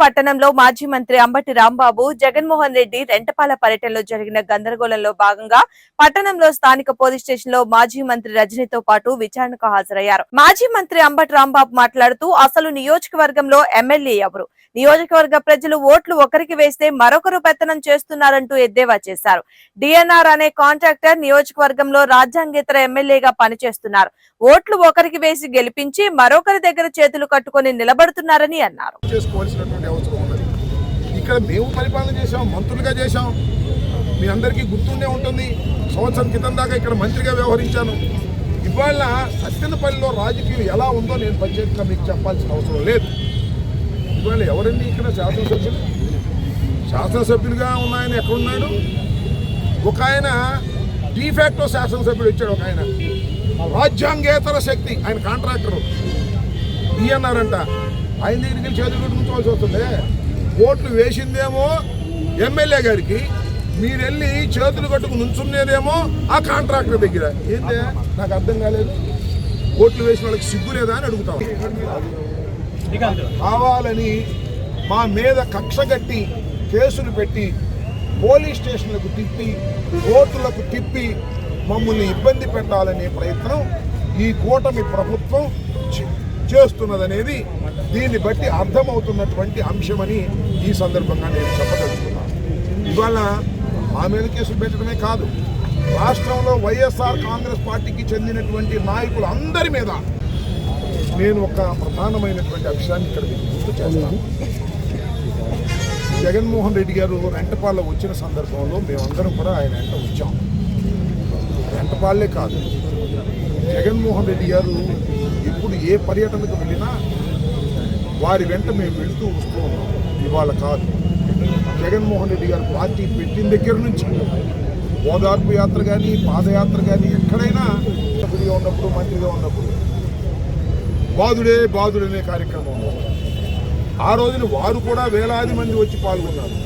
పట్టణంలో మాజీ మంత్రి అంబటి రాంబాబు జగన్మోహన్ రెడ్డి రెంటపాల పర్యటనలో జరిగిన గందరగోళంలో భాగంగా పట్టణంలో స్థానిక పోలీస్ స్టేషన్లో మాజీ మంత్రి రజనీతో పాటు విచారణకు హాజరయ్యారు. మాజీ మంత్రి అంబటి రాంబాబు మాట్లాడుతూ అసలు నియోజకవర్గంలో ఎమ్మెల్యే ఎవరు? నియోజకవర్గ ప్రజలు ఓట్లు ఒకరికి వేస్తే మరొకరు పెత్తనం చేస్తున్నారంటూ ఎద్దేవా చేశారు. డిఎన్ఆర్ అనే కాంట్రాక్టర్ నియోజకవర్గంలో రాజ్యాంగేతర ఎమ్మెల్యేగా పనిచేస్తున్నారు. ఓట్లు ఒకరికి వేసి గెలిపించి మరొకరి దగ్గర చేతులు కట్టుకొని నిలబడుతున్నారని అన్నారు. చేసుకోవాల్సినటువంటి అవసరం ఉన్నది. ఇక్కడ మేము పరిపాలన చేశాం మంత్రులుగా చేశాం. మీ అందరికీ గుర్తుండే ఉంటుంది సంవత్సరం క్రితం దాకా ఇక్కడ మంత్రిగా వ్యవహరించాను. ఇవాళ సత్యనపల్లిలో రాజకీయం ఎలా ఉందో నేను పంచాయతీగా మీకు చెప్పాల్సిన అవసరం లేదు. ఇవాళ ఎవరండి ఇక్కడ శాసనసభ్యులు? శాసనసభ్యులుగా ఉన్నాయని ఎక్కడున్నాడు? ఒక ఆయన డీఫాక్టో శాసనసభ్యుడు వచ్చాడు ఒక ఆయన. రాజ్యాంగేతర శక్తి ఆయన కాంట్రాక్టరు. ఇయ్యన్నారంట ఆయన దగ్గరికి వెళ్ళి చేతులు కట్టుకోవాల్సి వస్తుంది. ఓట్లు వేసిందేమో ఎమ్మెల్యే గారికి మీరు వెళ్ళి చేతులు కట్టుకు నుంచునేదేమో ఆ కాంట్రాక్టర్ దగ్గర. ఏంటే నాకు అర్థం కాలేదు. ఓట్లు వేసిన వాళ్ళకి సిగ్గు లేదా అని అడుగుతాం కావాలని మా మీద కక్ష కట్టి కేసులు పెట్టి పోలీస్ స్టేషన్లకు తిప్పి కోర్టులకు తిప్పి మమ్మల్ని ఇబ్బంది పెట్టాలనే ప్రయత్నం ఈ కూటమి ప్రభుత్వం చేస్తున్నదనేది దీన్ని బట్టి అర్థమవుతున్నటువంటి అంశమని ఈ సందర్భంగా నేను చెప్పదలుచుకున్నాను. ఇవాళ మా మీద కేసులు పెట్టడమే కాదు రాష్ట్రంలో వైఎస్ఆర్ కాంగ్రెస్ పార్టీకి చెందినటువంటి నాయకులు అందరి మీద నేను ఒక ప్రధానమైనటువంటి అంశాన్ని ఇక్కడ గుర్తు చేస్తాను. జగన్మోహన్ రెడ్డి గారు రెంటపాల్లో వచ్చిన సందర్భంలో మేమందరం కూడా ఆయన వెంట వచ్చాం. రెంటపాళ్ళే కాదు జగన్మోహన్ రెడ్డి గారు ఇప్పుడు ఏ పర్యటనకు వెళ్ళినా వారి వెంట మేము వెళుతూ వస్తూ ఉన్నాం. ఇవాళ కాదు. జగన్మోహన్ రెడ్డి గారు పార్టీ పెట్టిన దగ్గర నుంచి ఓదార్పు యాత్ర కానీ పాదయాత్ర కానీ ఎక్కడైనా మంత్రిగా ఉన్నప్పుడు మంత్రిగా ఉన్నప్పుడు బాధుడే బాధుడనే కార్యక్రమం ఆ రోజున వారు కూడా వేలాది మంది వచ్చి పాల్గొన్నారు.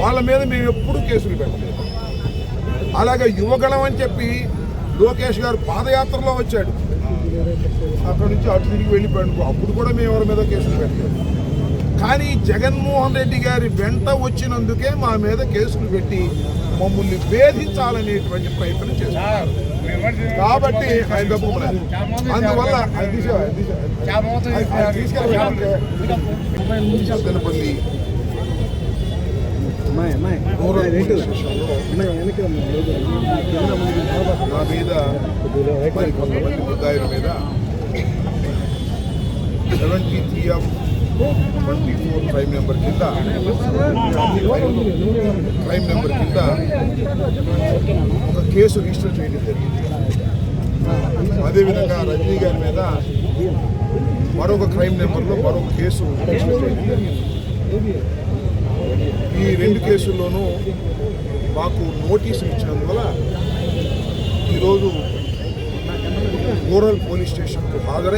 వాళ్ళ మీద మేము ఎప్పుడూ కేసులు పెట్టలేదు. అలాగే యువగళం అని చెప్పి లోకేష్ గారు పాదయాత్రలో వచ్చాడు. అక్కడ నుంచి అటు తిరిగి వెళ్ళిపోయాడు. అప్పుడు కూడా మేము ఎవరి మీద కేసులు పెట్టలేదు. కానీ జగన్మోహన్ రెడ్డి గారి వెంట వచ్చినందుకే మా మీద కేసులు పెట్టి మమ్మల్ని వేధించాలనేటువంటి ప్రయత్నం చేశారు కాబట్టి ఆయన తప్పుకోలేదు అందువల్ల ఆయన నా మీద మరి కొంతమంది ముద్దాయిల మీద seventy three of twenty four crime number కింద క్రైమ్ నెంబర్ కింద ఒక కేసు రిజిస్టర్ చేయడం జరిగింది అదేవిధంగా రజనీ గారి మీద మరొక క్రైమ్ నెంబర్లో మరొక కేసు రిజిస్టర్ చేయడం జరిగింది ఈ రెండు కేసుల్లోనూ మాకు నోటీసులు ఇచ్చినందువల్ల ఈరోజు రూరల్ పోలీస్ స్టేషన్కు హాజరై